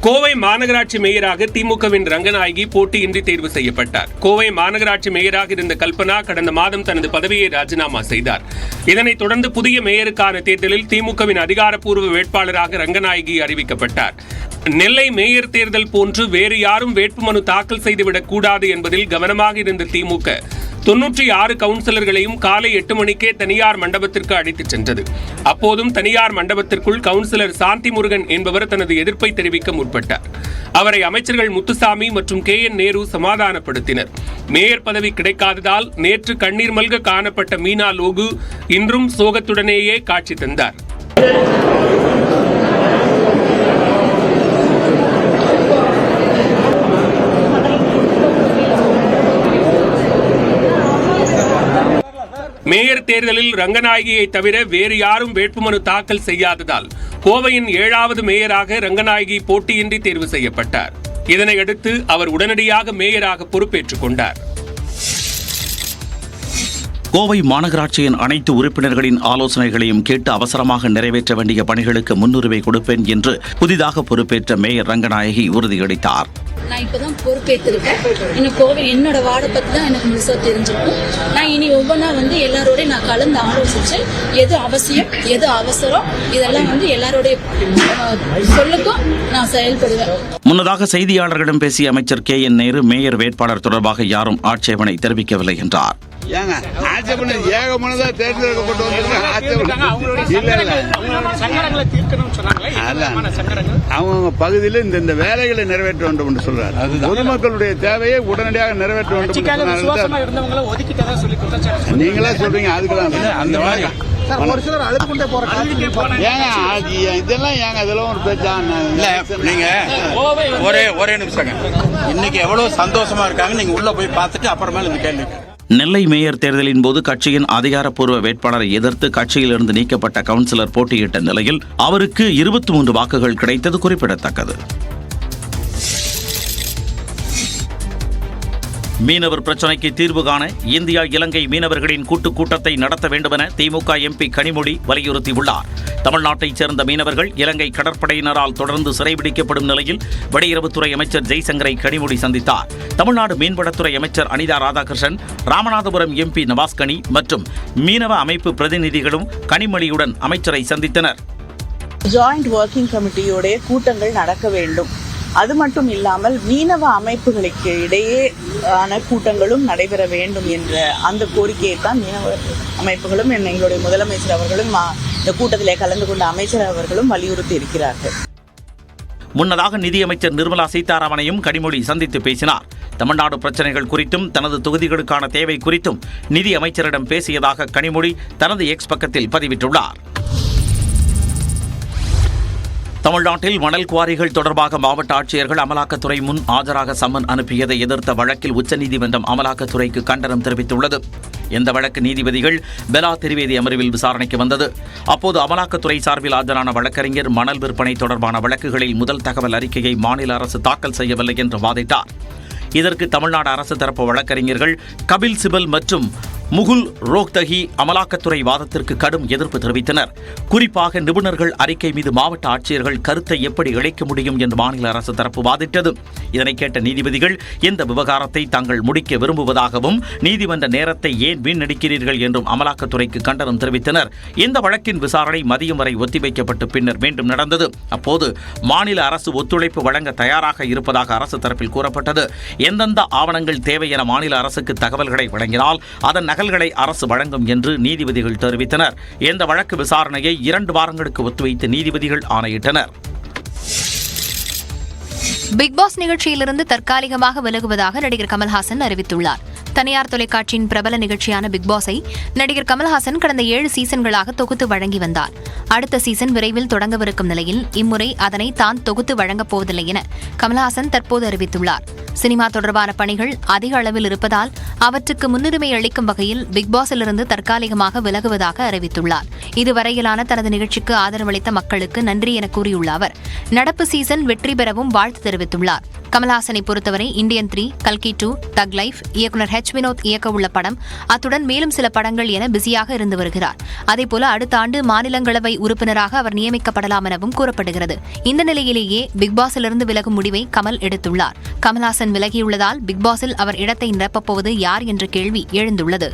கோவை மாநகராட்சி மேயராக திமுகவின் ரங்கநாயகி போட்டியின்றி தேர்வு செய்யப்பட்டார். கோவை மாநகராட்சி மேயராக இருந்த கல்பனா கடந்த மாதம் தனது பதவியை ராஜினாமா செய்தார். இதனைத் தொடர்ந்து புதிய மேயருக்கான தேர்தலில் திமுகவின் அதிகாரப்பூர்வ வேட்பாளராக ரங்கநாயகி அறிவிக்கப்பட்டார். நெல்லை மேயர் தேர்தல் போன்று வேறு யாரும் வேட்புமனு தாக்கல் செய்துவிடக் கூடாது என்பதில் கவனமாக இருந்த திமுக தொன்னூற்றி ஆறு கவுன்சிலர்களையும் காலை எட்டு மணிக்கே தனியார் மண்டபத்திற்கு அழைத்துச் சென்றது. அப்போதும் தனியார் மண்டபத்திற்குள் கவுன்சிலர் சாந்தி முருகன் என்பவர் தனது எதிர்ப்பை தெரிவிக்க முற்பட்டார். அவரை அமைச்சர்கள் முத்துசாமி மற்றும் கே என் நேரு சமாதானப்படுத்தினர். மேயர் பதவி கிடைக்காததால் நேற்று கண்ணீர் மல்க காணப்பட்ட மீனா லோகு இன்றும் சோகத்துடனேயே காட்சி தந்தார். மேயர் தேர்தலில் ரங்கநாயகியை தவிர வேறு யாரும் வேட்புமனு தாக்கல் செய்யாததால் கோவையின் ஏழாவது மேயராக ரங்கநாயகி போட்டியின்றி தேர்வு செய்யப்பட்டார். இதனையடுத்து அவர் உடனடியாக மேயராக பொறுப்பேற்றுக் கொண்டார். கோவை மாநகராட்சியின் அனைத்து உறுப்பினர்களின் ஆலோசனைகளையும் கேட்டு அவசரமாக நிறைவேற்ற வேண்டிய பணிகளுக்கு முன்னுரிமை கொடுப்பேன் என்று புதிதாக பொறுப்பேற்ற மேயர் ரங்கநாயகி உறுதியளித்தார். நான் இப்பதான் பொறுப்பேற்றிருக்கேன். இன்னும் கோவை என்னோட வார்டை பத்தி தான் எனக்கு முழுசா தெரிஞ்சிருக்கும். நான் இனி ஒவ்வொன்றா வந்து எல்லாரோடய நான் கலந்து ஆலோசிச்சு எது அவசியம் எது அவசரம் இதெல்லாம் வந்து எல்லாரோடைய சொல்லுக்கும் நான் செயல்படுவேன். முன்னதாக செய்தியாளர்களிடம் பேசிய அமைச்சர் கே என் நேரு மேயர் வேட்பாளர் தொடர்பாக யாரும் ஆட்சேபனை தெரிவிக்கவில்லை என்றார். ஏங்க ஆட்சேபனை ஏகமானதா தேர்ந்தெடுக்கப்பட்டு வந்திருக்க ஆட்சேபனை அவங்க பகுதியில் இந்த இந்த வேலைகளை நிறைவேற்ற வேண்டும் என்று சொல்றாரு. பொதுமக்களுடைய தேவையை உடனடியாக நிறைவேற்ற வேண்டும் நீங்களா சொல்றீங்க. அதுக்கு அந்த மாதிரி. ஒரு சிலர் ஏங்க அது இதெல்லாம் ஏங்க இதெல்லாம் ஒரு பேச்சா? இல்ல நீங்க ஒரே ஒரே நிமிஷங்க. இன்னைக்கு எவ்வளவு சந்தோஷமா இருக்காங்க நீங்க உள்ள போய் பார்த்துட்டு அப்புறமேல இந்த கேள்வி நெல்லை மேயர் தேர்தலின் போது கட்சியின் அதிகாரப்பூர்வ வேட்பாளரை எதிர்த்து கட்சியிலிருந்து நீக்கப்பட்ட கவுன்சிலர் போட்டியிட்ட நிலையில் அவருக்கு இருபத்தி மூன்று வாக்குகள் கிடைத்தது குறிப்பிடத்தக்கது. மீனவர் பிரச்சினைக்கு தீர்வு காண இந்தியா இலங்கை மீனவர்களின் கூட்டுக் கூட்டத்தை நடத்த வேண்டுமென திமுக எம்பி கனிமொழி வலியுறுத்தியுள்ளார். தமிழ்நாட்டைச் சேர்ந்த மீனவர்கள் இலங்கை கடற்படையினரால் தொடர்ந்து சிறைபிடிக்கப்படும் நிலையில் வெளியுறவுத்துறை அமைச்சர் ஜெய்சங்கரை கனிமொழி சந்தித்தார். தமிழ்நாடு மீன்வளத்துறை அமைச்சர் அனிதா ராதாகிருஷ்ணன் ராமநாதபுரம் எம்பி நவாஸ்கனி மற்றும் மீனவ அமைப்பு பிரதிநிதிகளும் கனிமொழியுடன் அமைச்சரை சந்தித்தனர். ஜாயிண்ட் ஒர்க்கிங் கமிட்டியுடைய கூட்டங்கள் நடக்க வேண்டும். அது மட்டும் இல்லாமல் மீனவ அமைப்புகளுக்கு இடையே ஆன கூட்டங்களும் நடைபெற வேண்டும் என்ற அந்த கோரிக்கையை தான் மீனவ அமைப்புகளும் எங்களுடைய முதலமைச்சர் அவர்களும் இந்த கூட்டத்திலே கலந்து கொண்ட அமைச்சர் அவர்களும் வலியுறுத்தி இருக்கிறார்கள். முன்னதாக நிதியமைச்சர் நிர்மலா சீதாராமனையும் கனிமொழி சந்தித்து பேசினார். தமிழ்நாடு பிரச்சனைகள் குறித்தும் தனது தொகுதிகளுக்கான தேவை குறித்தும் நிதி அமைச்சரிடம் பேசியதாக கனிமொழி தனது எக்ஸ் பக்கத்தில் பதிவிட்டுள்ளார். தமிழ்நாட்டில் மணல் குவாரிகள் தொடர்பாக மாவட்ட ஆட்சியர்கள் அமலாக்கத்துறை முன் ஆஜராக சம்மன் அனுப்பியதை எதிர்த்த வழக்கில் உச்சநீதிமன்றம் அமலாக்கத்துறைக்கு கண்டனம் தெரிவித்துள்ளது. இந்த வழக்கு நீதிபதிகள் பெலா திரிவேதி அமர்வில் விசாரணைக்கு வந்தது. அப்போது அமலாக்கத்துறை சார்பில் ஆஜரான வழக்கறிஞர் மணல் விற்பனை தொடர்பான வழக்குகளில் முதல் தகவல் அறிக்கையை மாநில அரசு தாக்கல் செய்யவில்லை என்று வாதிட்டார். இதற்கு தமிழ்நாடு அரசு தரப்பு வழக்கறிஞர்கள் கபில் சிபல் மற்றும் முகுல் ரோக்தகி அமலாக்கத்துறை வாதத்திற்கு கடும் எதிர்ப்பு தெரிவித்தனர். குறிப்பாக நிபுணர்கள் அறிக்கை மீது மாவட்ட ஆட்சியர்கள் கருத்தை எப்படி இழைக்க முடியும் என்று மாநில அரசு தரப்பு வாதிட்டது. இதனை கேட்ட நீதிபதிகள் இந்த விவகாரத்தை தாங்கள் முடிக்க விரும்புவதாகவும் நீதிமன்ற நேரத்தை ஏன் வீணடிக்கிறீர்கள் என்றும் அமலாக்கத்துறைக்கு கண்டனம் தெரிவித்தனர். இந்த வழக்கின் விசாரணை மதியம் வரை ஒத்திவைக்கப்பட்டு பின்னர் மீண்டும் நடந்தது. அப்போது மாநில அரசு ஒத்துழைப்பு வழங்க தயாராக இருப்பதாக அரசு தரப்பில் கூறப்பட்டது. எந்தெந்த ஆவணங்கள் தேவை என மாநில அரசுக்கு தகவல்களை வழங்கினால் அதன் நகல்களை அரசு வழங்கும் என்று நீதிபதிகள் தெரிவித்தனர். இந்த வழக்கு விசாரணையை இரண்டு வாரங்களுக்கு ஒத்திவைத்து நீதிபதிகள் ஆணையிட்டனர். பிக்பாஸ் நிகழ்ச்சியிலிருந்து தற்காலிகமாக விலகுவதாக நடிகர் கமல்ஹாசன் அறிவித்துள்ளார். தனியார் தொலைக்காட்சியின் பிரபல நிகழ்ச்சியான பிக் பாஸை நடிகர் கமல்ஹாசன் கடந்த ஏழு சீசன்களாக தொகுத்து வழங்கி வந்தார். அடுத்த சீசன் விரைவில் தொடங்கவிருக்கும் நிலையில் இம்முறை அதனை தான் தொகுத்து வழங்கப் போவதில்லை என கமல்ஹாசன் தற்போது அறிவித்துள்ளார். சினிமா தொடர்பான பணிகள் அதிக அளவில் இருப்பதால் அவற்றுக்கு முன்னுரிமை அளிக்கும் வகையில் பிக்பாஸிலிருந்து தற்காலிகமாக விலகுவதாக அறிவித்துள்ளார். இதுவரையிலான தனது நிகழ்ச்சிக்கு ஆதரவளித்த மக்களுக்கு நன்றி என கூறியுள்ள அவர் நடப்பு சீசன் வெற்றி பெறவும் வாழ்த்து தெரிவித்துள்ளார். கமல்ஹாசனை பொறுத்தவரை இந்தியன் த்ரீ கல்கி டூ தக் லைஃப் இயக்குனர் எச் வினோத் இயக்க உள்ள படம். அத்துடன் மேலும் சில படங்கள் என பிஸியாக இருந்து வருகிறார். அதேபோல அடுத்த ஆண்டு மாநிலங்களவை உறுப்பினராக அவர் நியமிக்கப்படலாம் எனவும் கூறப்படுகிறது. இந்த நிலையிலேயே பிக்பாஸிலிருந்து விலகும் முடிவை கமல் எடுத்துள்ளார். கமல்ஹாசன் விலகியுள்ளதால் பிக்பாஸில் அவர் இடத்தை நிரப்பப்போவது யார் என்ற கேள்வி எழுந்துள்ளது.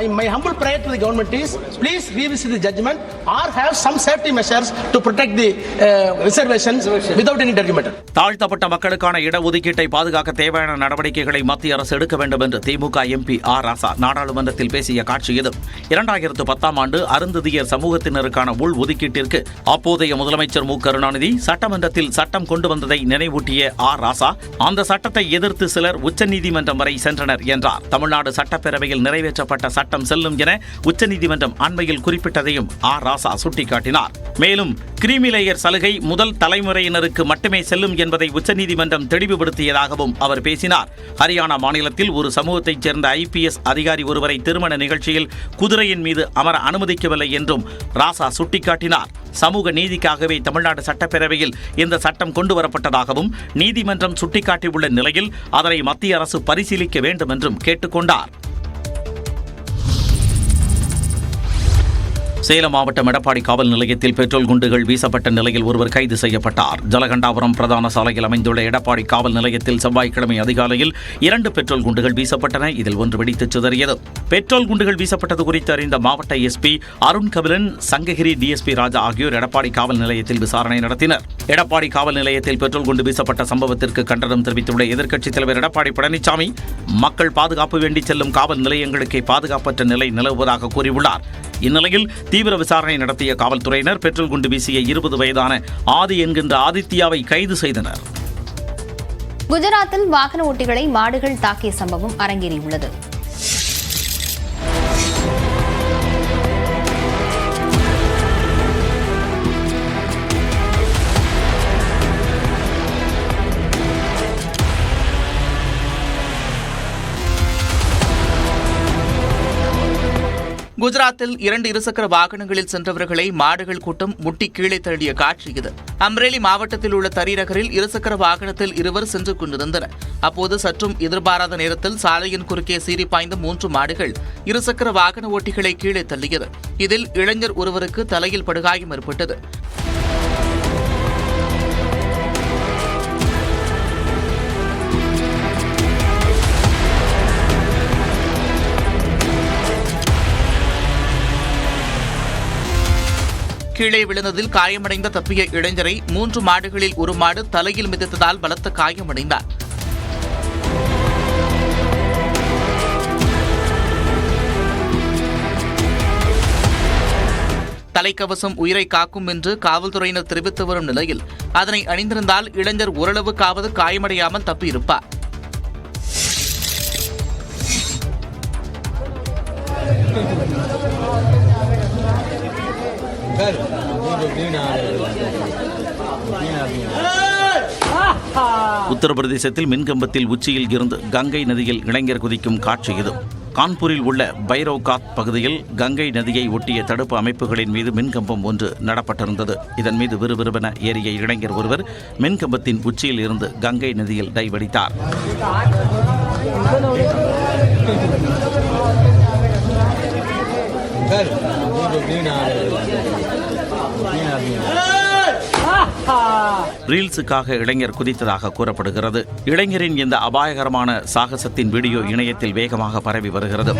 My, my humble prayer to the government is please revisit the judgment or have some safety measures to protect the uh, reservations without any detriment. தாழ்த்தப்பட்ட மக்களுக்கான இடஒதுக்கீட்டை பாதுகாக்க தேவையான நடவடிக்கைகளை மத்திய அரசு எடுக்க வேண்டும் என்று திமுக எம்பி ஆர் ராசா நாடாளுமன்றத்தில் பேசிய காட்சி இது. இரண்டாயிரத்து பத்தாம் ஆண்டு அருந்ததியர் சமூகத்தினருக்கான உள் ஒதுக்கீட்டிற்கு அப்போதைய முதலமைச்சர் மு. கருணாநிதி சட்டமன்றத்தில் சட்டம் கொண்டு வந்ததை நினைவூட்டிய ஆர் ராசா அந்த சட்டத்தை எதிர்த்து சிலர் உச்சநீதிமன்றம் வரை சென்றனர் என்றார். தமிழ்நாடு சட்டப்பேரவையில் நிறைவேற்றப்பட்ட சட்ட சட்டம் செல்லும் என உச்சநீதிமன்றம் அண்மையில் குறிப்பிட்டதையும் ஆர் ராசா சுட்டிக்காட்டினார். மேலும் கிரீமிலேயர் சலுகை முதல் தலைமுறையினருக்கு மட்டுமே செல்லும் என்பதை உச்சநீதிமன்றம் தெளிவுபடுத்தியதாகவும் அவர் பேசினார். ஹரியானா மாநிலத்தில் ஒரு சமூகத்தைச் சேர்ந்த ஐபிஎஸ் அதிகாரி ஒருவரை திருமண நிகழ்ச்சியில் குதிரையின் மீது அமர அனுமதிக்கவில்லை என்றும் ராசா சுட்டிக்காட்டினார். சமூக நீதிக்காகவே தமிழ்நாடு சட்டப்பேரவையில் இந்த சட்டம் கொண்டு வரப்பட்டதாகவும் நீதிமன்றம் சுட்டிக்காட்டியுள்ள நிலையில் அதனை மத்திய அரசு பரிசீலிக்க வேண்டும் என்றும் கேட்டுக்கொண்டார். சேலம் மாவட்டம் எடப்பாடி காவல் நிலையத்தில் பெட்ரோல் குண்டுகள் வீசப்பட்ட நிலையில் ஒருவர் கைது செய்யப்பட்டார். ஜலகண்டாபுரம் பிரதான சாலையில் அமைந்துள்ள எடப்பாடி காவல் நிலையத்தில் செவ்வாய்க்கிழமை அதிகாலையில் இரண்டு பெட்ரோல் குண்டுகள் வீசப்பட்டன. இதில் ஒன்று வெடித்து சிதறியது. பெட்ரோல் குண்டுகள் வீசப்பட்டது குறித்து அறிந்த மாவட்ட எஸ்பி அருண் கபிலன் சங்ககிரி டிஎஸ்பி ராஜா ஆகியோர் எடப்பாடி காவல் நிலையத்தில் விசாரணை நடத்தினர். எடப்பாடி காவல் நிலையத்தில் பெட்ரோல் குண்டு வீசப்பட்ட சம்பவத்திற்கு கண்டனம் தெரிவித்துள்ள எதிர்க்கட்சித் தலைவர் எடப்பாடி பழனிசாமி மக்கள் பாதுகாப்பு வேண்டி செல்லும் காவல் நிலையங்களுக்கே பாதுகாப்பற்ற நிலை நிலவுவதாக கூறியுள்ளார். இந்நிலையில் தீவிர விசாரணை நடத்திய காவல்துறையினர் பெட்ரோல் குண்டு வீசிய இருபது வயதான ஆதி என்கின்ற ஆதித்யாவை கைது செய்தனர். குஜராத்தில் வாகன ஓட்டிகளை மாடுகள் தாக்கிய சம்பவம் அரங்கேறியுள்ளது. குஜராத்தில் இரண்டு இருசக்கர வாகனங்களில் சென்றவர்களை மாடுகள் கூட்டம் முட்டி கீழே தள்ளிய காட்சி இது. அம்ரேலி மாவட்டத்தில் உள்ள தரிநகரில் இருசக்கர வாகனத்தில் இருவர் சென்று கொண்டிருந்தனர். அப்போது சற்றும் எதிர்பாராத நேரத்தில் சாலையின் குறுக்கே சீறி பாய்ந்த மூன்று மாடுகள் இருசக்கர வாகன ஓட்டிகளை கீழே தள்ளியது. இதில் இளைஞர் ஒருவருக்கு தலையில் படுகாயம் ஏற்பட்டது. கீழே விழுந்ததில் காயமடைந்த தப்பிய இளைஞரை மூன்று மாடுகளில் ஒரு மாடு தலையில் மிதித்ததால் பலத்த காயமடைந்தார். தலைக்கவசம் உயிரை காக்கும் என்று காவல்துறையினர் தெரிவித்து வரும் நிலையில் அதனை அணிந்திருந்தால் இளைஞர் ஓரளவுக்காவது காயமடையாமல் தப்பியிருப்பார். உத்தரப்பிரதேசத்தில் மின்கம்பத்தில் உச்சியில் இருந்து கங்கை நதியில் இளைஞர் குதிக்கும் காட்சி இது. கான்பூரில் உள்ள பைரோகாத் பகுதியில் கங்கை நதியை ஒட்டிய தடுப்பு அமைப்புகளின் மீது மின்கம்பம் ஒன்று நடப்பட்டிருந்தது. இதன் மீது விறுவிறுவென ஏறிய இளைஞர் ஒருவர் மின்கம்பத்தின் உச்சியில் இருந்து கங்கை நதியில் டைவடித்தார். ரீல்ஸுக்காக இளைஞர் குதித்ததாக கூறப்படுகிறது. இளைஞரின் இந்த அபாயகரமான சாகசத்தின் வீடியோ இணையத்தில் வேகமாக பரவி வருகிறது.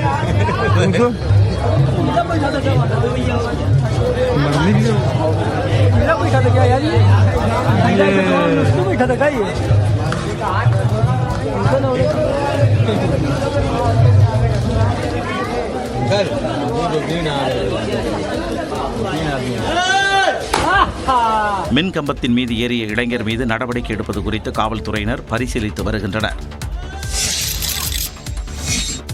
மின் கம்பத்தின் மீது ஏறிய இளைஞர் மீது நடவடிக்கை எடுப்பது குறித்து காவல்துறையினர் பரிசீலித்து வருகின்றனர்.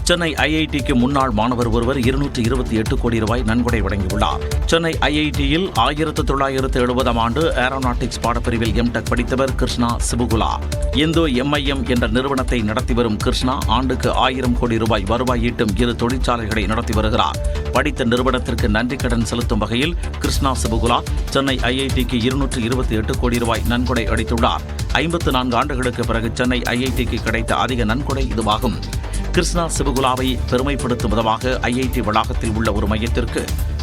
சென்னை ஐஐடிக்கு முன்னாள் மாணவர் ஒருவர் இருநூற்றி இருபத்தி எட்டு கோடி ரூபாய் நன்கொடை வழங்கியுள்ளார். சென்னை ஐஐடியில் ஆயிரத்து தொள்ளாயிரத்து எழுபதாம் ஆண்டு ஏரோநாட்டிக்ஸ் பாடப்பிரிவில் எம்டெக் படித்தவர் கிருஷ்ணா சிபுகுலா. இந்தோ எம்ஐஎம் என்ற நிறுவனத்தை நடத்தி வரும் கிருஷ்ணா ஆண்டுக்கு ஆயிரம் கோடி ரூபாய் வருவாய் ஈட்டும் இரு தொழிற்சாலைகளை நடத்தி வருகிறார். படித்த நிறுவனத்திற்கு நன்றி கடன் செலுத்தும் வகையில் கிருஷ்ணா சிபுகுலா சென்னை ஐஐடிக்கு இருநூற்று இருபத்தி எட்டு கோடி ரூபாய் நன்கொடை அளித்துள்ளார். ஐம்பத்து நான்கு ஆண்டுகளுக்கு பிறகு சென்னை ஐஐடிக்கு கிடைத்த அதிக நன்கொடை இதுவாகும். கிருஷ்ணா சிபுகுலாவை பெருமைப்படுத்தும் விதமாக ஐஐடி வளாகத்தில் உள்ள ஒரு மையத்திற்கு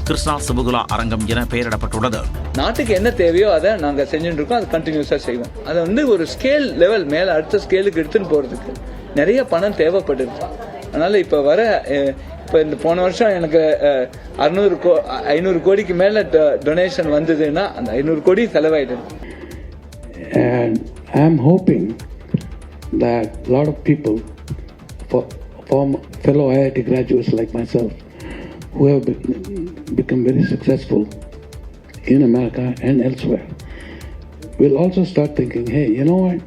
கிருஷ்ணா சிபுகுலா அரங்கம் என பெயரிடப்பட்டுள்ளது. நாட்டுக்கு என்ன தேவையோ அதை நாங்கள் செஞ்சுட்டு இருக்கோம் அது கண்டினியூஸாக செய்வோம். அதை வந்து ஒரு ஸ்கேல் லெவல் மேலே அடுத்த ஸ்கேலுக்கு எடுத்துன்னு போகிறதுக்கு நிறைய பணம் தேவைப்படுது. அதனால் இப்போ வர இப்போ இந்த போன வருஷம் எனக்கு அறுநூறு கோ ஐநூறு கோடிக்கு மேலே டொனேஷன் வந்ததுன்னா அந்த ஐநூறு கோடி செலவாயிடுது. And I'm hoping that a lot of people, for, former fellow IIT graduates like myself, who have be- become very successful in America and elsewhere, will also start thinking, hey, you know what?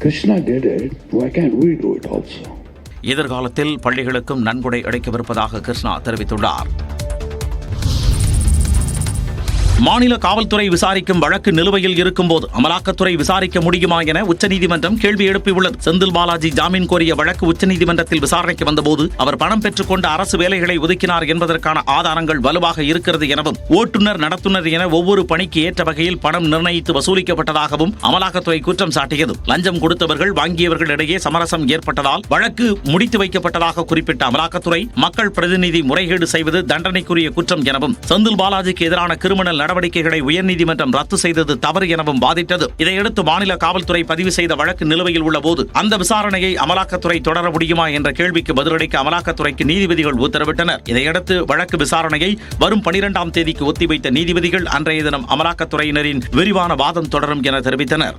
Krishna did it, why can't we do it also? எதிர்காலத்தில் பள்ளிகளுக்கும் நன்கொடை அளிக்கவிருப்பதாக கிருஷ்ணா தெரிவித்துள்ளார் மாநில காவல்துறை விசாரிக்கும் வழக்கு நிலுவையில் இருக்கும்போது அமலாக்கத்துறை விசாரிக்க முடியுமா என உச்சநீதிமன்றம் கேள்வி எழுப்பியுள்ளது. செந்தில் பாலாஜி ஜாமீன் கோரிய வழக்கு உச்சநீதிமன்றத்தில் விசாரணைக்கு வந்தபோது அவர் பணம் பெற்றுக்கொண்ட அரசு வேலைகளை ஒதுக்கினார் என்பதற்கான ஆதாரங்கள் வலுவாக இருக்கிறது எனவும் ஓட்டுநர் நடத்துனர் என ஒவ்வொரு பணிக்கு ஏற்ற வகையில் பணம் நிர்ணயித்து வசூலிக்கப்பட்டதாகவும் அமலாக்கத்துறை குற்றம் சாட்டியது. லஞ்சம் கொடுத்தவர்கள் வாங்கியவர்கள் இடையே சமரசம் ஏற்பட்டதால் வழக்கு முடித்து வைக்கப்பட்டதாக குறிப்பிட்ட அமலாக்கத்துறை மக்கள் பிரதிநிதி முறைகேடு செய்வது தண்டனைக்குரிய குற்றம் எனவும் செந்தில் பாலாஜிக்கு எதிரான கிரிமினல் நடவடிக்கைகளை உயர்நீதிமன்றம் ரத்து செய்தது தவறு எனவும் வாதிட்டது. இதையடுத்து மாநில காவல்துறை பதிவு செய்த வழக்கு நிலுவையில் உள்ள போது அந்த விசாரணையை அமலாக்கத்துறை தொடர முடியுமா என்ற கேள்விக்கு பதிலளிக்க அமலாக்கத்துறைக்கு நீதிபதிகள் உத்தரவிட்டனர். இதையடுத்து வழக்கு விசாரணையை வரும் பனிரெண்டாம் தேதிக்கு ஒத்திவைத்த நீதிபதிகள் அன்றைய தினம் அமலாக்கத்துறையினரின் விரிவான வாதம் தொடரும் என தெரிவித்தனர்.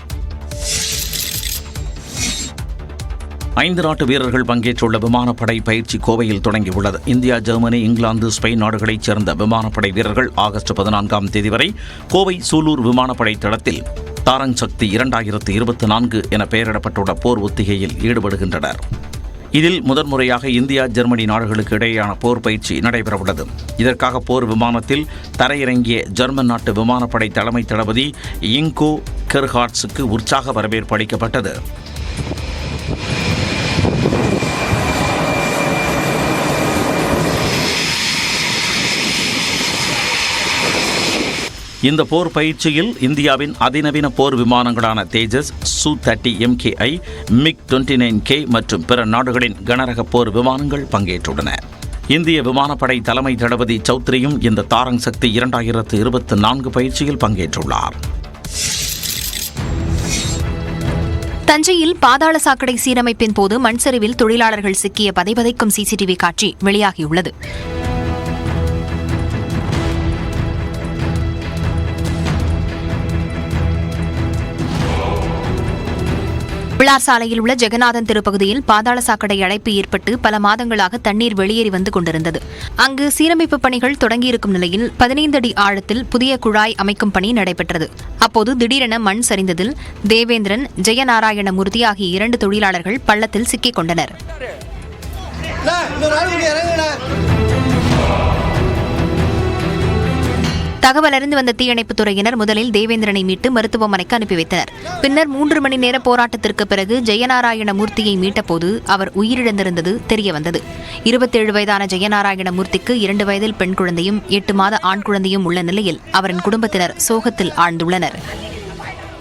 ஐந்து நாட்டு வீரர்கள் பங்கேற்றுள்ள விமானப்படை பயிற்சி கோவையில் தொடங்கியுள்ளது. இந்தியா ஜெர்மனி இங்கிலாந்து ஸ்பெயின் நாடுகளைச் சேர்ந்த விமானப்படை வீரர்கள் ஆகஸ்ட் பதினான்காம் தேதி வரை கோவை சூலூர் விமானப்படை தளத்தில் தாரங் சக்தி இரண்டாயிரத்து இருபத்தி நான்கு என பெயரிடப்பட்டுள்ள போர் ஒத்திகையில் ஈடுபடுகின்றனர். இதில் முதன்முறையாக இந்தியா ஜெர்மனி நாடுகளுக்கு இடையேயான போர் பயிற்சி நடைபெறவுள்ளது. இதற்காக போர் விமானத்தில் தரையிறங்கிய ஜெர்மன் நாட்டு விமானப்படை தலைமை தளபதி இங்கோ கெர்ஹாட்ஸுக்கு உற்சாக வரவேற்பு அளிக்கப்பட்டது. இந்த போர் பயிற்சியில் இந்தியாவின் அதிநவீன போர் விமானங்களான Tejas Su thirty MKI MiG twenty nine K மற்றும் பிற நாடுகளின் கனரக போர் விமானங்கள் பங்கேற்றுள்ளன. இந்திய விமானப்படை தலைமை தளபதி சௌத்ரியும் இந்த தாரங் சக்தி இரண்டாயிரத்து இருபத்தி நான்கு பயிற்சியில் பங்கேற்றுள்ளார். தஞ்சையில் பாதாள சாக்கடை சீரமைப்பின் போது மண்சரிவில் தொழிலாளர்கள் சிக்கிய பதைபதைக்கும் சிசிடிவி காட்சி வெளியாகியுள்ளது. விழார் சாலையில் உள்ள ஜெகநாதன் திருப்பகுதியில் பாதாள சாக்கடை அடைப்பு ஏற்பட்டு பல மாதங்களாக தண்ணீர் வெளியேறி வந்து கொண்டிருந்தது. அங்கு சீரமைப்பு பணிகள் தொடங்கியிருக்கும் நிலையில் பதினைந்து அடி ஆழத்தில் புதிய குழாய் அமைக்கும் பணி நடைபெற்றது. அப்போது திடீரென மண் சரிந்ததில் தேவேந்திரன் ஜெயநாராயண மூர்த்தி ஆகிய இரண்டு தொழிலாளர்கள் பள்ளத்தில் சிக்கிக் கொண்டனர். தகவல் அறிந்து வந்த தீயணைப்புத் துறையினர் முதலில் தேவேந்திரனை மீட்டு மருத்துவமனைக்கு அனுப்பி வைத்தனர். பின்னர் மூன்று மணி நேர போராட்டத்திற்கு பிறகு ஜெயநாராயண மூர்த்தியை மீட்டபோது அவர் உயிரிழந்திருந்தது தெரியவந்தது. இருபத்தேழு வயதான ஜெயநாராயண மூர்த்திக்கு இரண்டு வயதில் பெண் குழந்தையும் எட்டு மாத ஆண் குழந்தையும் உள்ள நிலையில் அவரின் குடும்பத்தினர் சோகத்தில் ஆழ்ந்துள்ளனர்.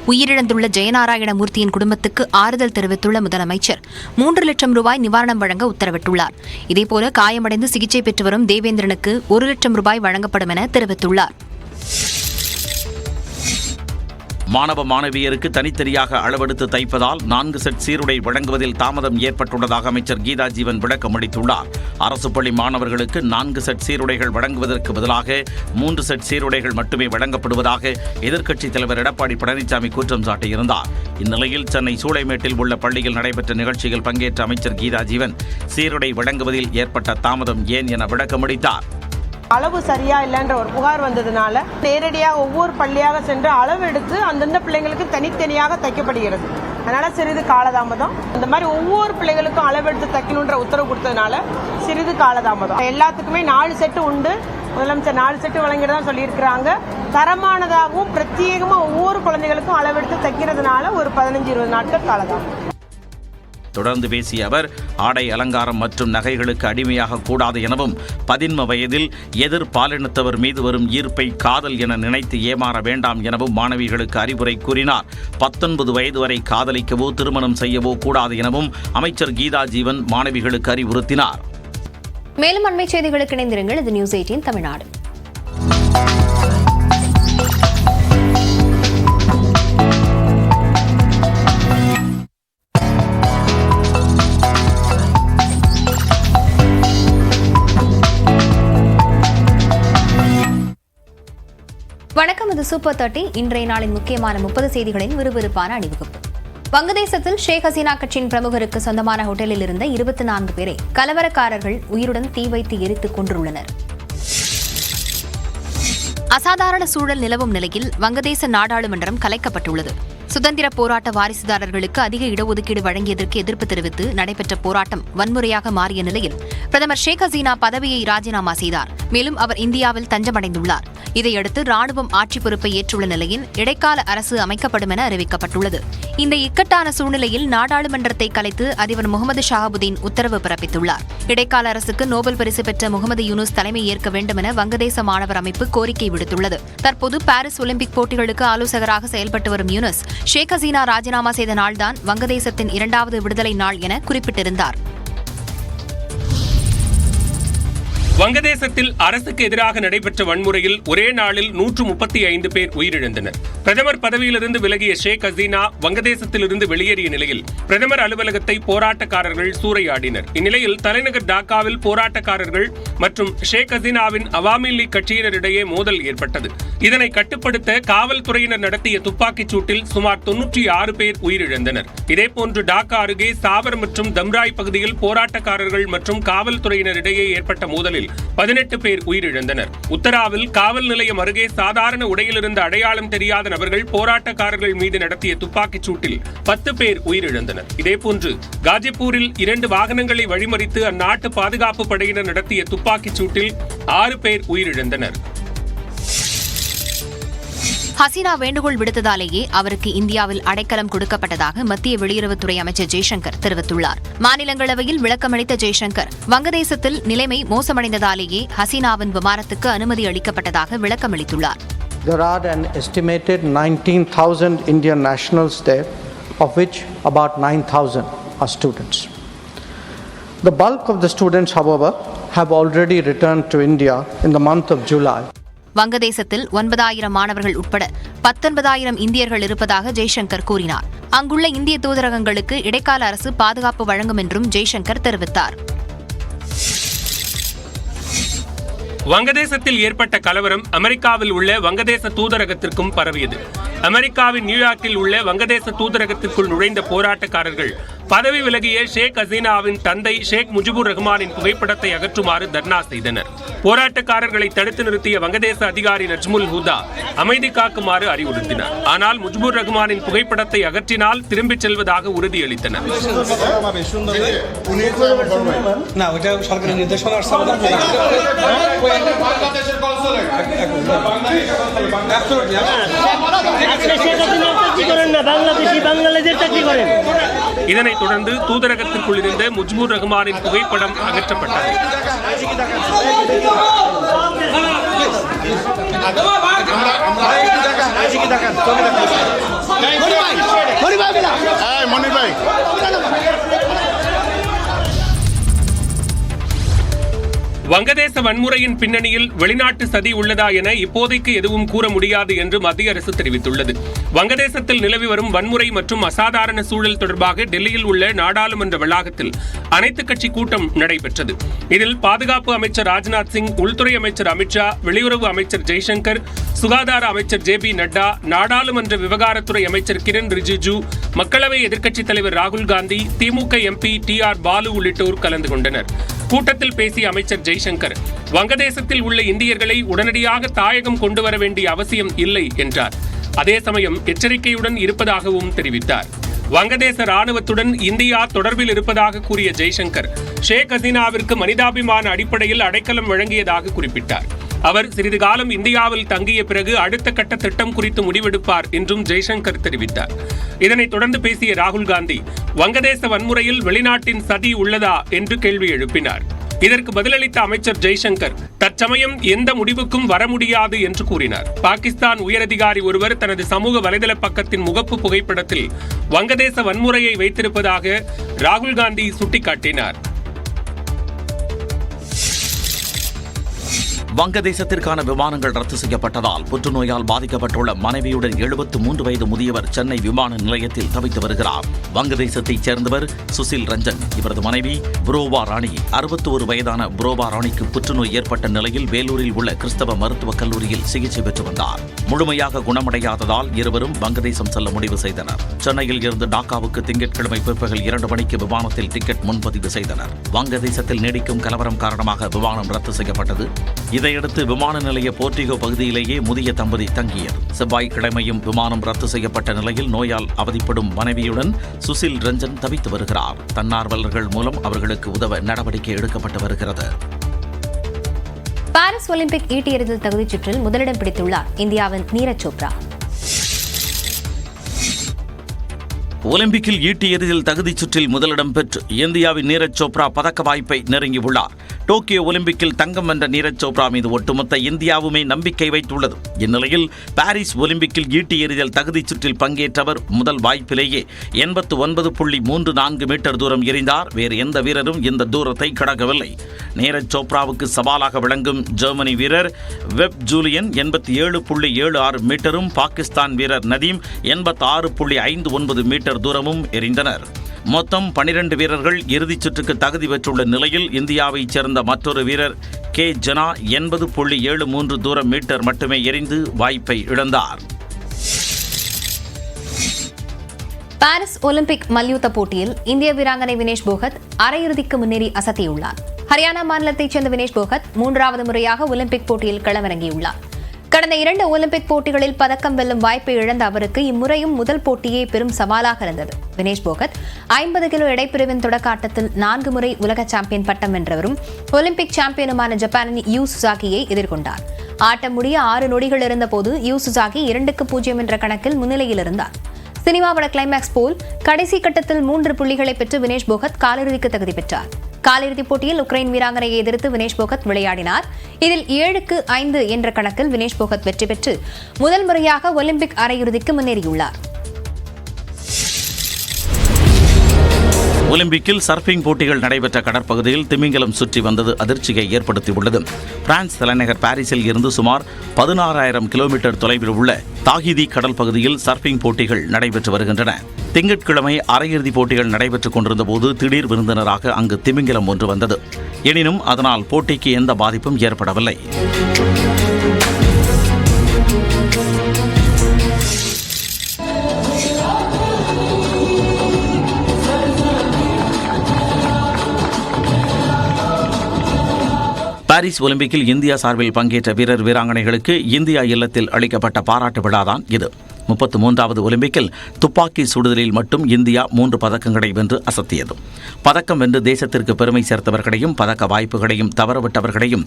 உயிரிழந்துள்ள ஜெயநாராயணமூர்த்தியின் குடும்பத்துக்கு ஆறுதல் தெரிவித்துள்ள முதலமைச்சர் மூன்று லட்சம் ரூபாய் நிவாரணம் வழங்க உத்தரவிட்டுள்ளார். இதேபோல காயமடைந்து சிகிச்சை பெற்று வரும் தேவேந்திரனுக்கு ஒரு லட்சம் ரூபாய் வழங்கப்படும் என தெரிவித்துள்ளார். மாணவ மாணவியருக்கு தனித்தனியாக அளவெடுத்து தைப்பதால் நான்கு செட் சீருடை வழங்குவதில் தாமதம் ஏற்பட்டுள்ளதாக அமைச்சர் கீதா ஜீவன் விளக்கம் அளித்துள்ளார். அரசு பள்ளி மாணவர்களுக்கு நான்கு செட் சீருடைகள் வழங்குவதற்கு பதிலாக மூன்று செட் சீருடைகள் மட்டுமே வழங்கப்படுவதாக எதிர்க்கட்சித் தலைவர் எடப்பாடி பழனிசாமி குற்றம் சாட்டியிருந்தார். இந்நிலையில் சென்னை சூளைமேட்டில் உள்ள பள்ளியில் நடைபெற்ற நிகழ்ச்சியில் பங்கேற்ற அமைச்சர் கீதா ஜீவன் சீருடை வழங்குவதில் ஏற்பட்ட தாமதம் ஏன் என விளக்கமளித்தார். அளவு சரியா இல்லைன்ற ஒரு புகார் வந்ததுனால நேரடியாக ஒவ்வொரு பள்ளியாக சென்று அளவு எடுத்து அந்தந்த பிள்ளைங்களுக்கு தனித்தனியாக தைக்கப்படுகிறது. அதனால சிறிது காலதாமதம். இந்த மாதிரி ஒவ்வொரு பிள்ளைகளுக்கும் அளவெடுத்து தைக்கணுன்ற உத்தரவு கொடுத்ததுனால சிறிது காலதாமதம். எல்லாத்துக்குமே நாலு செட்டு உண்டு. முதலமைச்சர் நாலு செட்டு வழங்கிடுறதா சொல்லியிருக்கிறாங்க. தரமானதாகவும் பிரத்யேகமாக ஒவ்வொரு குழந்தைகளுக்கும் அளவெடுத்து தைக்கிறதுனால ஒரு பதினஞ்சு இருபது நாட்கள் காலதாமதம். தொடர்ந்து பேசிய அவர் ஆடை அலங்காரம் மற்றும் நகைகளுக்கு அடிமையாக கூடாது எனவும் பதின்ம வயதில் எதிர் பாலினத்தவர் மீது வரும் ஈர்ப்பை காதல் என நினைத்து ஏமாற வேண்டாம் எனவும் மாணவிகளுக்கு அறிவுரை கூறினார். பத்தொன்பது வயது வரை காதலிக்கவோ திருமணம் செய்யவோ கூடாது எனவும் அமைச்சர் கீதா ஜீவன் மாணவிகளுக்கு அறிவுறுத்தினார். மேலும் அண்மை செய்திகளுக்கு இணைந்திருங்கள். இது நியூஸ் எயிட்டீன் தமிழ்நாடு. வணக்கம் இது சூப்பர் தேர்ட்டி. இன்றைய நாளின் முக்கியமான முப்பது செய்திகளின் விறுவிறுப்பான அணிவகுப்பு. வங்கதேசத்தில் ஷேக் ஹசீனா கட்சியின் பிரமுகருக்கு சொந்தமான ஹோட்டலில் இருந்த இருபத்தி நான்கு பேரை கலவரக்காரர்கள் உயிருடன் தீ வைத்து எரித்துக் கொன்றுள்ளனர். அசாதாரண சூழல் நிலவும் நிலையில் வங்கதேச நாடாளுமன்றம் கலைக்கப்பட்டுள்ளது. சுதந்திர போராட்ட வாரிசுதாரர்களுக்கு அதிக இடஒதுக்கீடு வழங்கியதற்கு எதிர்ப்பு தெரிவித்து நடைபெற்ற போராட்டம் வன்முறையாக மாறிய நிலையில் பிரதமர் ஷேக் ஹசீனா பதவியை ராஜினாமா செய்தார். மேலும் அவர் இந்தியாவில் தஞ்சமடைந்துள்ளார். இதையடுத்து ராணுவம் ஆட்சி பொறுப்பை ஏற்றுள்ள நிலையில் இடைக்கால அரசு அமைக்கப்படும் என அறிவிக்கப்பட்டுள்ளது. இந்த இக்கட்டான சூழ்நிலையில் நாடாளுமன்றத்தை கலைத்து அதிபர் முகமது ஷாஹபுதீன் உத்தரவு பிறப்பித்துள்ளார். இடைக்கால அரசுக்கு நோபல் பரிசு பெற்ற முகமது யூனுஸ் தலைமை ஏற்க வேண்டும் என வங்கதேச மாணவர் அமைப்பு கோரிக்கை விடுத்துள்ளது. தற்போது பாரிஸ் ஒலிம்பிக் போட்டிகளுக்கு ஆலோசகராக செயல்பட்டு வரும் யூனஸ் ஷேக் ஹசீனா ராஜினாமா செய்த நாள்தான் வங்கதேசத்தின் இரண்டாவது விடுதலை நாள் என குறிப்பிட்டிருந்தார். வங்கதேசத்தில் அரசுக்கு எதிராக நடைபெற்ற வன்முறையில் ஒரே நாளில் நூற்று முப்பத்தி ஐந்து பேர் உயிரிழந்தனர். பிரதமர் பதவியிலிருந்து விலகிய ஷேக் ஹசீனா வங்கதேசத்திலிருந்து வெளியேறிய நிலையில் பிரதமர் அலுவலகத்தை போராட்டக்காரர்கள் சூறையாடினர். இந்நிலையில் தலைநகர் டாக்காவில் போராட்டக்காரர்கள் மற்றும் ஷேக் ஹசீனாவின் அவாமி லீக் கட்சியினரிடையே மோதல் ஏற்பட்டது. இதனை கட்டுப்படுத்த காவல்துறையினர் நடத்திய துப்பாக்கிச் சூட்டில் சுமார் தொன்னூற்றி ஆறு பேர் உயிரிழந்தனர். இதேபோன்று டாக்கா அருகே சாவர் மற்றும் தம்ராய் பகுதியில் போராட்டக்காரர்கள் மற்றும் காவல்துறையினரிடையே ஏற்பட்ட மோதலில் பதினெட்டு பேர் உயிரிழந்தனர். உத்தராவில் காவல் நிலையம் அருகே சாதாரண உடையிலிருந்து அடையாளம் தெரியாத நபர்கள் போராட்டக்காரர்கள் மீது நடத்திய துப்பாக்கிச் சூட்டில் பத்து பேர் உயிரிழந்தனர். இதேபோன்று காஜிப்பூரில் இரண்டு வாகனங்களை வழிமறித்து அந்நாட்டு பாதுகாப்பு படையினர் நடத்திய துப்பாக்கிச் சூட்டில் ஆறு பேர் உயிரிழந்தனர். ஹசீனா வேண்டுகோள் விடுத்ததாலேயே அவருக்கு இந்தியாவில் அடைக்கலம் கொடுக்கப்பட்டதாக மத்திய வெளியுறவுத்துறை அமைச்சர் ஜெய்சங்கர் தெரிவித்துள்ளார் மாநிலங்களவையில் விளக்கமளித்த ஜெய்சங்கர் வங்கதேசத்தில் நிலைமை மோசமடைந்ததாலேயே ஹசீனாவின் விமானத்துக்கு அனுமதி அளிக்கப்பட்டதாக விளக்கமளித்துள்ளார் There are an estimated 19,000 Indian nationals there, of which about 9,000 are students. The bulk of the students, however, have already returned to India in the month of July. வங்கதேசத்தில் ஒன்பதாயிரம் மாணவர்கள் உட்பட பத்தொன்பதாயிரம் இந்தியர்கள் இருப்பதாக ஜெய்சங்கர் கூறினார். அங்குள்ள இந்திய தூதரகங்களுக்கு இடைக்கால அரசு பாதுகாப்பு வழங்கும் என்றும் ஜெய்சங்கர் தெரிவித்தார். வங்கதேசத்தில் ஏற்பட்ட கலவரம் அமெரிக்காவில் உள்ள வங்கதேச தூதரகத்திற்கும் பரவியது. அமெரிக்காவின் நியூயார்க்கில் உள்ள வங்கதேச தூதரகத்திற்குள் நுழைந்த போராட்டக்காரர்கள் பதவி விலகிய ஷேக் ஹசீனாவின் தந்தை ஷேக் முஜிபுர் ரஹ்மானின் புகைப்படத்தை அகற்றுமாறு தர்ணா செய்தனர் போராட்டக்காரர்களை தடுத்து நிறுத்திய வங்கதேச அதிகாரி நஜ்முல் ஹுதா அமைதி காக்குமாறு அறிவுறுத்தினார் ஆனால் முஜிபுர் ரஹ்மானின் புகைப்படத்தை அகற்றினால் திரும்பிச் செல்வதாக உறுதியளித்தனர் இதனை தொடர்ந்து தூதரகத்திற்குள் இருந்த முஜ்பூர் ரஹ்மானின் புகைப்படம் அகற்றப்பட்டது. மணிபாய் மணிபாய் வங்கதேச வன்முறையின் பின்னணியில் வெளிநாட்டு சதி உள்ளதா என இப்போதைக்கு எதுவும் கூற முடியாது என்று மத்திய அரசு தெரிவித்துள்ளது. வங்கதேசத்தில் நிலவி வரும் வன்முறை மற்றும் அசாதாரண சூழல் தொடர்பாக டெல்லியில் உள்ள நாடாளுமன்ற வளாகத்தில் அனைத்துக் கட்சி கூட்டம் நடைபெற்றது. இதில் பாதுகாப்பு அமைச்சர் ராஜ்நாத் சிங் உள்துறை அமைச்சர் அமித்ஷா வெளியுறவு அமைச்சர் ஜெய்சங்கர் சுகாதார அமைச்சர் ஜே பி நட்டா நாடாளுமன்ற விவகாரத்துறை அமைச்சர் கிரண் ரிஜிஜு மக்களவை எதிர்க்கட்சித் தலைவர் ராகுல் Gandhi DMK MP T R Baalu உள்ளிட்டோர் கலந்து கொண்டனர். கூட்டத்தில் பேசிய அமைச்சர் ஜெய் ஜெய்சங்கர் வங்கதேசத்தில் உள்ள இந்தியர்களை உடனடியாக தாயகம் கொண்டு வர வேண்டிய அவசியம் இல்லை என்றார். அதே சமயம் எச்சரிக்கையுடன் இருப்பதாகவும் தெரிவித்தார். வங்கதேச ராணுவத்துடன் இந்தியா தொடர்பில் இருப்பதாக கூறிய ஜெய்சங்கர் ஷேக் ஹசீனாவிற்கு மனிதாபிமான அடிப்படையில் அடைக்கலம் வழங்கியதாக குறிப்பிட்டார். அவர் சிறிது காலம் இந்தியாவில் தங்கிய பிறகு அடுத்த கட்ட திட்டம் குறித்து முடிவெடுப்பார் என்றும் ஜெய்சங்கர் தெரிவித்தார். இதனைத் தொடர்ந்து பேசிய ராகுல் காந்தி வங்கதேச வன்முறையில் வெளிநாட்டின் சதி உள்ளதா என்று கேள்வி எழுப்பினார். இதற்கு பதிலளித்த அமைச்சர் ஜெய்சங்கர் தற்சமயம் எந்த முடிவுக்கும் வர முடியாது என்று கூறினார். பாகிஸ்தான் உயரதிகாரி ஒருவர் தனது சமூக வலைதள பக்கத்தின் முகப்பு புகைப்படத்தில் வங்கதேச வன்முறையை வைத்திருப்பதாக ராகுல் காந்தி சுட்டிக்காட்டினார். வங்கதேசத்திற்கான விமானங்கள் ரத்து செய்யப்பட்டதால் புற்றுநோயால் பாதிக்கப்பட்டுள்ள மனைவியுடன் எழுபத்து மூன்று வயது முதியவர் சென்னை விமான நிலையத்தில் தவித்து வருகிறார். வங்கதேசத்தைச் சேர்ந்தவர் சுசில் ரஞ்சன். இவரது மனைவி புரோவா ராணி. அறுபத்தி ஒரு வயதான புரோவா ராணிக்கு புற்றுநோய் ஏற்பட்ட நிலையில் வேலூரில் உள்ள கிறிஸ்தவ மருத்துவக் கல்லூரியில் சிகிச்சை பெற்று வந்தார். முழுமையாக குணமடையாததால் இருவரும் வங்கதேசம் செல்ல முடிவு செய்தனர். சென்னையில் இருந்து டாக்காவுக்கு திங்கட்கிழமை பிற்பகல் இரண்டு மணிக்கு விமானத்தில் டிக்கெட் முன்பதிவு செய்தனர். வங்கதேசத்தில் நீடிக்கும் கலவரம் காரணமாக விமானம் ரத்து செய்யப்பட்டது. இதையடுத்து விமான நிலைய போர்டிகோ பகுதியிலேயே முதிய தம்பதி தங்கியது. செவ்வாய்க்கிழமையும் விமானம் ரத்து செய்யப்பட்ட நிலையில் நோயால் அவதிப்படும் மனைவியுடன் சுசில் ரஞ்சன் தவித்து வருகிறார். தன்னார்வலர்கள் மூலம் அவர்களுக்கு உதவ நடவடிக்கை எடுக்கப்பட்டு வருகிறது. பாரிஸ் ஒலிம்பிக் ஈட்டியறிதல் தகுதிச் சுற்றில் முதலிடம் பிடித்துள்ளார் இந்தியாவின் நீரஜ் சோப்ரா. ஒலிம்பிக்கில் ஈட்டி எறிதல் தகுதிச் சுற்றில் முதலிடம் பெற்று இந்தியாவின் நீரஜ் சோப்ரா பதக்க வாய்ப்பை நெருங்கியுள்ளார். டோக்கியோ ஒலிம்பிக்கில் தங்கம் வென்ற நீரஜ் சோப்ரா மீது ஒட்டுமொத்த இந்தியாவுமே நம்பிக்கை வைத்துள்ளது. இந்நிலையில் பாரிஸ் ஒலிம்பிக்கில் ஈட்டி எறிதல் தகுதிச் சுற்றில் பங்கேற்றவர் முதல் வாய்ப்பிலேயே எண்பத்து ஒன்பது புள்ளி மூன்று நான்கு மீட்டர் தூரம் எறிந்தார் வேறு எந்த வீரரும் இந்த தூரத்தை கடக்கவில்லை. நீரஜ் சோப்ராவுக்கு சவாலாக விளங்கும் ஜெர்மனி வீரர் வெப் ஜூலியன் எண்பத்தி ஏழு புள்ளி ஏழு ஆறு மீட்டரும் பாகிஸ்தான் வீரர் நதீம் எண்பத்தி ஆறு புள்ளி ஐந்து ஒன்பது மீட்டர் தூரமும் எரிந்தனர். மொத்தம் பனிரெண்டு வீரர்கள் இறுதிச் சுற்றுக்கு தகுதி பெற்றுள்ள நிலையில் இந்தியாவைச் சேர்ந்த மற்றொரு வீரர் கே. ஜனா எண்பது புள்ளி ஏழு மூன்று தூரம் மீட்டர் மட்டுமே எரிந்து வாய்ப்பை இழந்தார். பாரிஸ் ஒலிம்பிக் மல்யுத்த போட்டியில் இந்திய வீராங்கனை வினேஷ் போகத் அரையிறுதிக்கு முன்னேறி அசத்தியுள்ளார். ஹரியானா மாநிலத்தைச் சேர்ந்த வினேஷ் போகத் மூன்றாவது முறையாக ஒலிம்பிக் போட்டியில் களமிறங்கியுள்ளார். கடந்த இரண்டு ஒலிம்பிக் போட்டிகளில் பதக்கம் வெல்லும் வாய்ப்பை இழந்த அவருக்கு இம்முறையும் முதல் போட்டியே பெரும் சவாலாக இருந்தது. வினேஷ் போகத் ஐம்பது கிலோ எடைப்பிரிவின் தொடக்க ஆட்டத்தில் நான்கு முறை உலக சாம்பியன் பட்டம் வென்றவரும் ஒலிம்பிக் சாம்பியனுமான ஜப்பானின் யூ சுசாகியை எதிர்கொண்டார். ஆட்டம் முடிய ஆறு நொடிகள் இருந்தபோது யூ சுசாகி இரண்டுக்கு பூஜ்ஜியம் என்ற கணக்கில் முன்னிலையில் இருந்தார். சினிமாவோட கிளைமேக்ஸ் போல் கடைசி கட்டத்தில் மூன்று புள்ளிகளை பெற்று வினேஷ் போகத் காலிறுதிக்கு தகுதி பெற்றார். காலிறுதிப் போட்டியில் உக்ரைன் வீராங்கனையை எதிர்த்து வினேஷ் போகத் விளையாடினார். இதில் ஏழுக்கு ஐந்து என்ற கணக்கில் வினேஷ் போகத் வெற்றி பெற்று முதல் முறையாக ஒலிம்பிக் அரையிறுதிக்கு முன்னேறியுள்ளார். ஒலிம்பிக்கில் சர்ஃபிங் போட்டிகள் நடைபெற்ற கடற்பகுதியில் திமிங்கலம் சுற்றி வந்தது அதிர்ச்சியை ஏற்படுத்தியுள்ளது. பிரான்ஸ் தலைநகர் பாரிஸில் இருந்து சுமார் பதினாறாயிரம் கிலோமீட்டர் தொலைவில் உள்ள தாகிதி கடல் பகுதியில் சர்ஃபிங் போட்டிகள் நடைபெற்று வருகின்றன. திங்கட்கிழமை அரையிறுதிப் போட்டிகள் நடைபெற்றுக் கொண்டிருந்த போது திடீர் விருந்தினராக அங்கு திமிங்கலம் ஒன்று வந்தது. எனினும் அதனால் போட்டிக்கு எந்த பாதிப்பும் ஏற்படவில்லை. பாரிஸ் ஒலிம்பிக்கில் இந்தியா சார்பில் பங்கேற்ற வீரர் வீராங்கனைகளுக்கு இந்தியா இல்லத்தில் அளிக்கப்பட்ட பாராட்டு விழாதான் இது. முப்பத்து மூன்றாவது ஒலிம்பிக்கில் துப்பாக்கி சுடுதலில் மட்டும் இந்தியா மூன்று பதக்கங்களை வென்று அசத்தியது. பதக்கம் வென்று தேசத்திற்கு பெருமை சேர்த்தவர்களையும் பதக்க வாய்ப்புகளையும் தவறவிட்டவர்களையும்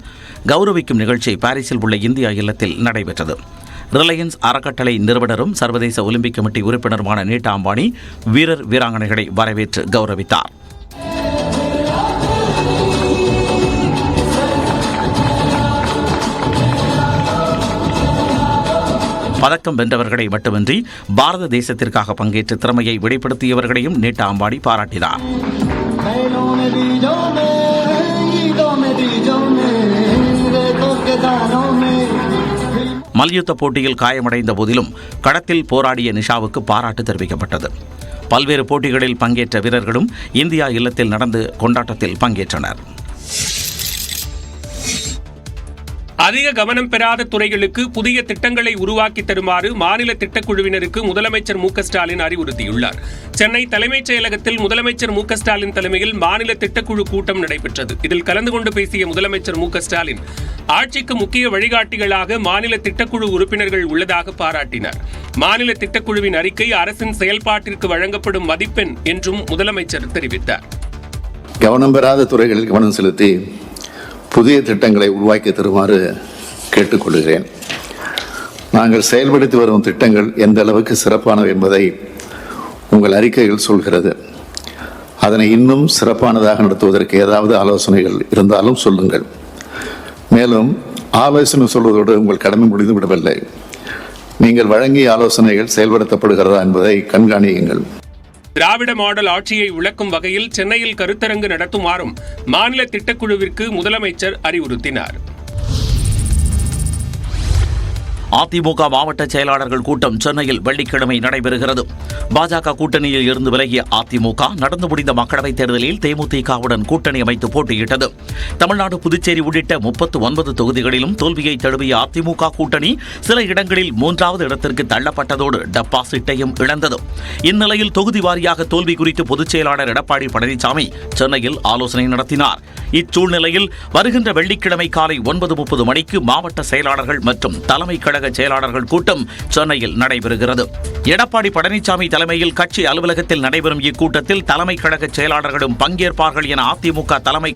கௌரவிக்கும் நிகழ்ச்சி பாரிஸில் உள்ள இந்தியா இல்லத்தில் நடைபெற்றது. ரிலையன்ஸ் அறக்கட்டளை நிறுவனரும் சர்வதேச ஒலிம்பிக் கமிட்டி உறுப்பினருமான நீட்டா அம்பானி வீரர் வீராங்கனைகளை வரவேற்று கௌரவித்தார். பதக்கம் வென்றவர்களை மட்டுமின்றி பாரத தேசத்திற்காக பங்கேற்று திறமையை வெளிப்படுத்தியவர்களையும் நீட்டா அம்பாடி பாராட்டினார். மல்யுத்த போட்டியில் காயமடைந்த போதிலும் களத்தில் போராடிய நிஷாவுக்கு பாராட்டு தெரிவிக்கப்பட்டது. பல்வேறு போட்டிகளில் பங்கேற்ற வீரர்களும் இந்தியா இல்லத்தில் நடந்து கொண்டாட்டத்தில் பங்கேற்றனர். அதிக கவனம் பெறாத துறைகளுக்கு புதிய திட்டங்களை உருவாக்கி தருமாறு மாநில திட்டக்குழுவினருக்கு முதலமைச்சர் மு ஸ்டாலின் அறிவுறுத்தியுள்ளார். சென்னை தலைமைச் செயலகத்தில் முதலமைச்சர் மு ஸ்டாலின் தலைமையில் மாநில திட்டக்குழு கூட்டம் நடைபெற்றது. இதில் கலந்து கொண்டு பேசிய முதலமைச்சர் மு ஸ்டாலின் ஆட்சிக்கு முக்கிய வழிகாட்டிகளாக மாநில திட்டக்குழு உறுப்பினர்கள் உள்ளதாக பாராட்டினார். மாநில திட்டக்குழுவின் அறிக்கை அரசின் செயல்பாட்டிற்கு வழங்கப்படும் மதிப்பெண் என்றும் முதலமைச்சர் தெரிவித்தார். கவனம் பெறாத துறைகளில் கவனம் செலுத்தி புதிய திட்டங்களை உருவாக்கி தருமாறு கேட்டுக்கொள்கிறேன். நாங்கள் செயல்படுத்தி வரும் திட்டங்கள் எந்த அளவுக்கு சிறப்பானவை என்பதை உங்கள் அறிக்கைகள் சொல்கிறது. அதனை இன்னும் சிறப்பானதாக நடத்துவதற்கு ஏதாவது ஆலோசனைகள் இருந்தாலும் சொல்லுங்கள். மேலும் ஆலோசனை சொல்வதோடு உங்கள் கடமை முடிந்து விடவில்லை நீங்கள் வழங்கிய ஆலோசனைகள் செயல்படுத்தப்படுகிறதா என்பதை கண்காணியுங்கள். திராவிட மாடல் ஆட்சியை விளக்கும் வகையில் சென்னையில் கருத்தரங்கு நடத்துமாறும் மாநில திட்டக்குழுவிற்கு முதலமைச்சர் அறிவுறுத்தினார். அதிமுக மாவட்ட செயலாளர்கள் கூட்டம் சென்னையில் வெள்ளிக்கிழமை நடைபெறுகிறது. பாஜக கூட்டணியில் இருந்து விலகிய அதிமுக நடந்து முடிந்த மக்களவைத் தேர்தலில் தேமுதிகவுடன் கூட்டணி அமைத்து போட்டியிட்டது. தமிழ்நாடு புதுச்சேரி உள்ளிட்ட முப்பத்து ஒன்பது தொகுதிகளிலும் தோல்வியை தழுவிய அதிமுக கூட்டணி சில இடங்களில் மூன்றாவது இடத்திற்கு தள்ளப்பட்டதோடு டெபாசிட்டையும் இழந்தது. இந்நிலையில் தொகுதி வாரியாக தோல்வி குறித்து பொதுச் செயலாளர் எடப்பாடி பழனிசாமி சென்னையில் ஆலோசனை நடத்தினார். இச்சூழ்நிலையில் வருகின்ற வெள்ளிக்கிழமை காலை ஒன்பது முப்பது மணிக்கு மாவட்ட செயலாளர்கள் மற்றும் தலைமை கழக செயலாளர்கள் கூட்டம் சென்னையில் நடைபெறுகிறது. எடப்பாடி பழனிசாமி தலைமையில் கட்சி அலுவலகத்தில் நடைபெறும் இக்கூட்டத்தில் தலைமை கழக செயலாளர்களும் பங்கேற்பார்கள் என அதிமுக தலைமை